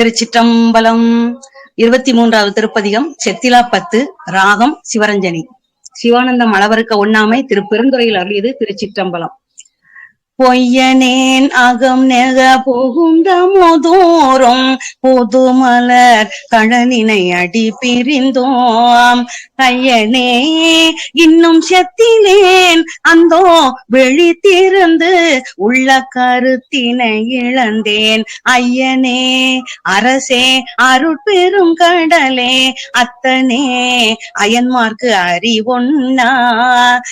திருச்சிற்றம்பலம். இருபத்தி மூன்றாவது திருப்பதிகம் செத்திலா பத்து ராகம் சிவரஞ்சனி. சிவானந்தம் மலவருக்க ஒண்ணாமை திரு பெருந்துறையில் அருளியது திருச்சிற்றம்பலம். பொய்யனேன் அகம் நெக புகுந்த முதோறும் புதுமலர் கடலினை அடி பிரிந்தோம். ஐயனே இன்னும் செத்திலேன் அந்தோ விழித்திருந்து உள்ள கருத்தினை இழந்தேன். ஐயனே அரசே அருட்பெரும் கடலே அத்தனே அயன்மார்க்கு அறிவொன்னா.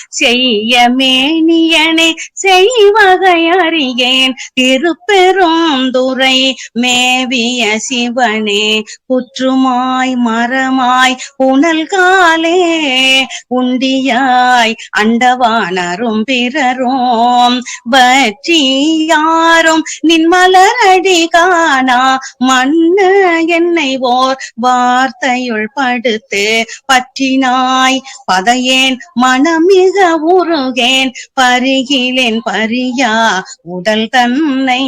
செய்ய மேனியனே செய்வ செய்வகை அறியேன் திருப்பெரும் துறை மேவிய சிவனே புற்றுமாய் மரமாய் புனல் காலே உண்டியாய் அண்டவானரும் பிறரும். பற்றி யாரும் நின் மலரடி காணா மண்ணு என்னை ஓர் வார்த்தையுள் படுத்து பற்றினாய் பதையேன் மனமிக உருகேன் பருகிலேன் பரியா உடல் தன்னை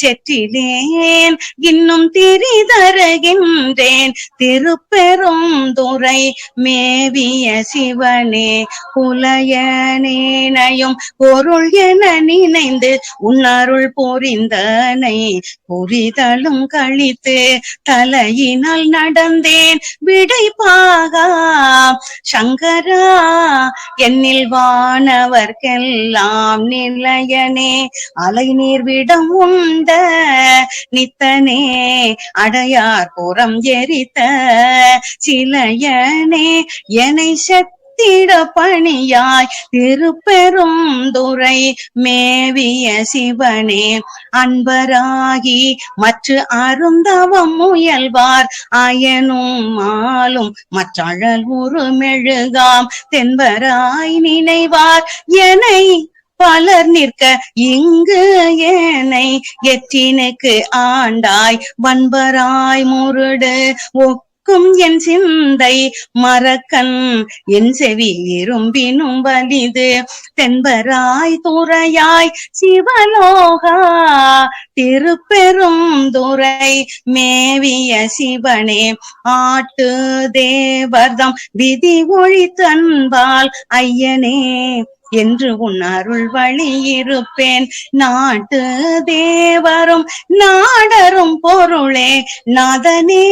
செற்றிலேன் இன்னும் திரிதருகின்றேன். திருப்பெரும் துறை மேவிய சிவனே புலையனேனையும் பொருள் என நினைந்து உன்னருள் புரிந்தனை புரிதலும் கழித்து தலையினால் நடந்தேன். விடைப்பாகா சங்கரா என்னில் வானவர்க்கெல்லாம் நிலையனே அலை நீர் விடம் உண்ட நித்தனே அடையார் புறம் எரித்த சிலையனே என்னை சத்திட பணியாய் திருப்பெரும் துறை மேவிய சிவனே. அன்பராகி மற்ற அருந்தவம் முயல்வார் அயனும் மாலும் மற்றழல் உரு மெழுகாம் தென்பராய் நினைவார் என பலர் நிற்க இங்கு ஏனை எற்றினுக்கு ஆண்டாய் வன்பராய் முருடு. ஒக்கும் என் சிந்தை மறக்கன் என் செவி இரும்பினும் வலிது. தென்பராய் துறையாய் சிவலோகா திருப்பெரும் துறை மேவிய சிவனே. ஆட்டு தேவர்தம் விதி ஒழி தன்பால் ஐயனே என்று உன் அருள் வழி இருப்பேன். நாட்டு தேவரும் நாடரும் பொருளே நாதனே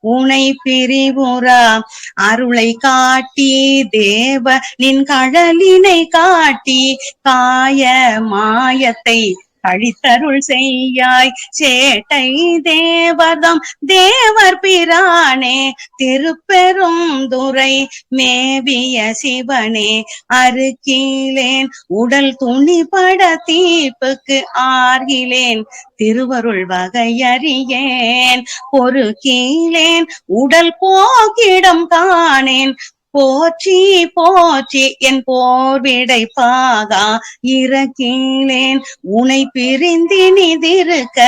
உனை பிரிவுரா அருளை காட்டி தேவ நின் கழலினை காட்டி காய மாயத்தை கழித்தருள் செய்யாய். சேட்டை தேவதம் தேவர் பிரானே திருப்பெரும் துறை மேவிய சிவனே. அருக்கிலேன் உடல் துணிபட தீப்புக்கு ஆர்கிலேன் திருவருள் வகையறியேன். பொறுக்கீலேன் உடல் போக்கிடம் காணேன் போற்றி போற்றி என் போர்விடை பாகா இறக்கீழேன் உனை பிரிந்தினிதிருக்க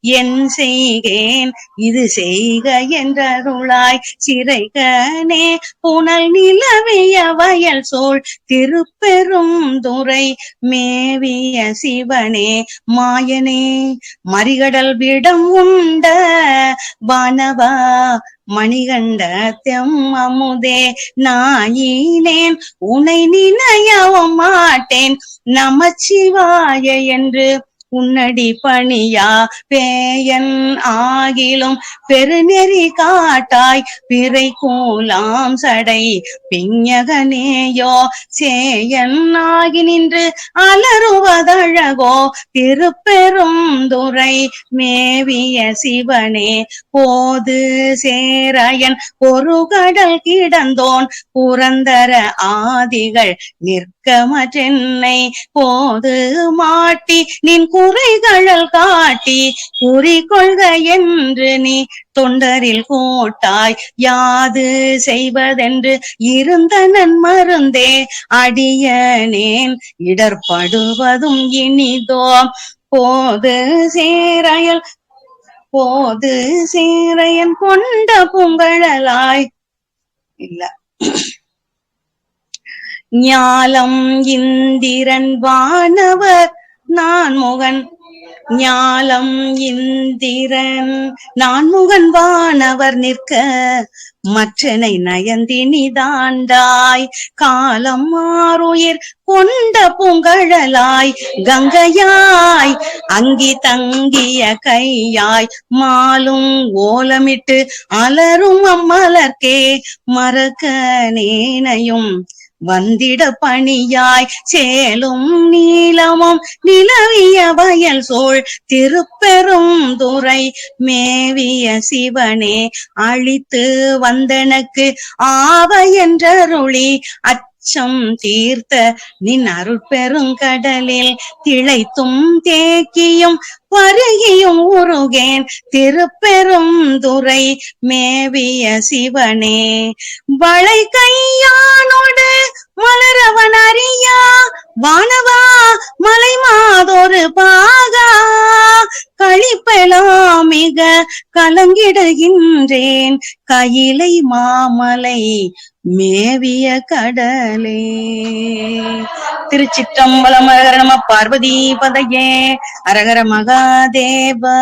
என் செய்கேன். இது செய்க என்றருளாய் சிறைகனே. புனல் நிலவிய வயல் சோழ் திருப்பெரும் துறை மேவிய சிவனே. மாயனே மறிகடல் விடம் உண்ட வானவா மணிகண்ட தெம் அமுதே நாயினேன். உனை நினையவும் மாட்டேன். நமச்சிவாய என்று உன்னடி பணியா பேயன் ஆகிலும் பெருநெறி காட்டாய் பிறை கூலாம் சடை பிஞகனேயோ சேயன் ஆகி நின்று அலறுவதழகோ திருப்பெரும் துறை மேவிய சிவனே போது சேரையன் கடல் கிடந்தோன் புரந்தர ஆதிகள் நிற்க நிற்கமற்றென்னை போது மாட்டி நின் குறைகளல் காட்டி குறிக்கொள்க என்று நீ தொண்டரில் கோட்டாய் யாது செய்வதென்று இருந்தனன் மருந்தே அடியனேன் இடர்படுவதும் இனிதோ. போது சேரையல் போது சேரையன் கொண்ட புங்கழலாய் இல்ல. ஞாலம் இந்திரன் வானவர். நான் முகன் ஞாலம் இந்திரன். நான்முகன் வானவர் நிற்க மற்றனை நயந்தினி தாண்டாய் காலம் மாறுயிர் கொண்ட புங்கழலாய் கங்கையாய் அங்கி தங்கிய கையாய். மாலும் ஓலமிட்டு அலரும் அம்மலர்க்கே மறக்க நேனையும் வந்திட பணியாய் சேலும் நீளமும் நிலவிய வயல் சோழ். திருப்பெரும் துறை மேவிய சிவனே அழித்து வந்தனக்கு ஆவ என்றருளி. அச்சம் தீர்த்த நின் அருட்பெருங்கடலில் திளைத்தும் தேக்கியும் பருகியும் உருகேன். திருப்பெரும் துறை மேவிய சிவனே வளை கையானோடு கையிலை மாமலை மேவிய கடலே. திருச்சிற்றம்பலம் அரகர நம பார்வதி பதையே அரகர மகாதேவா.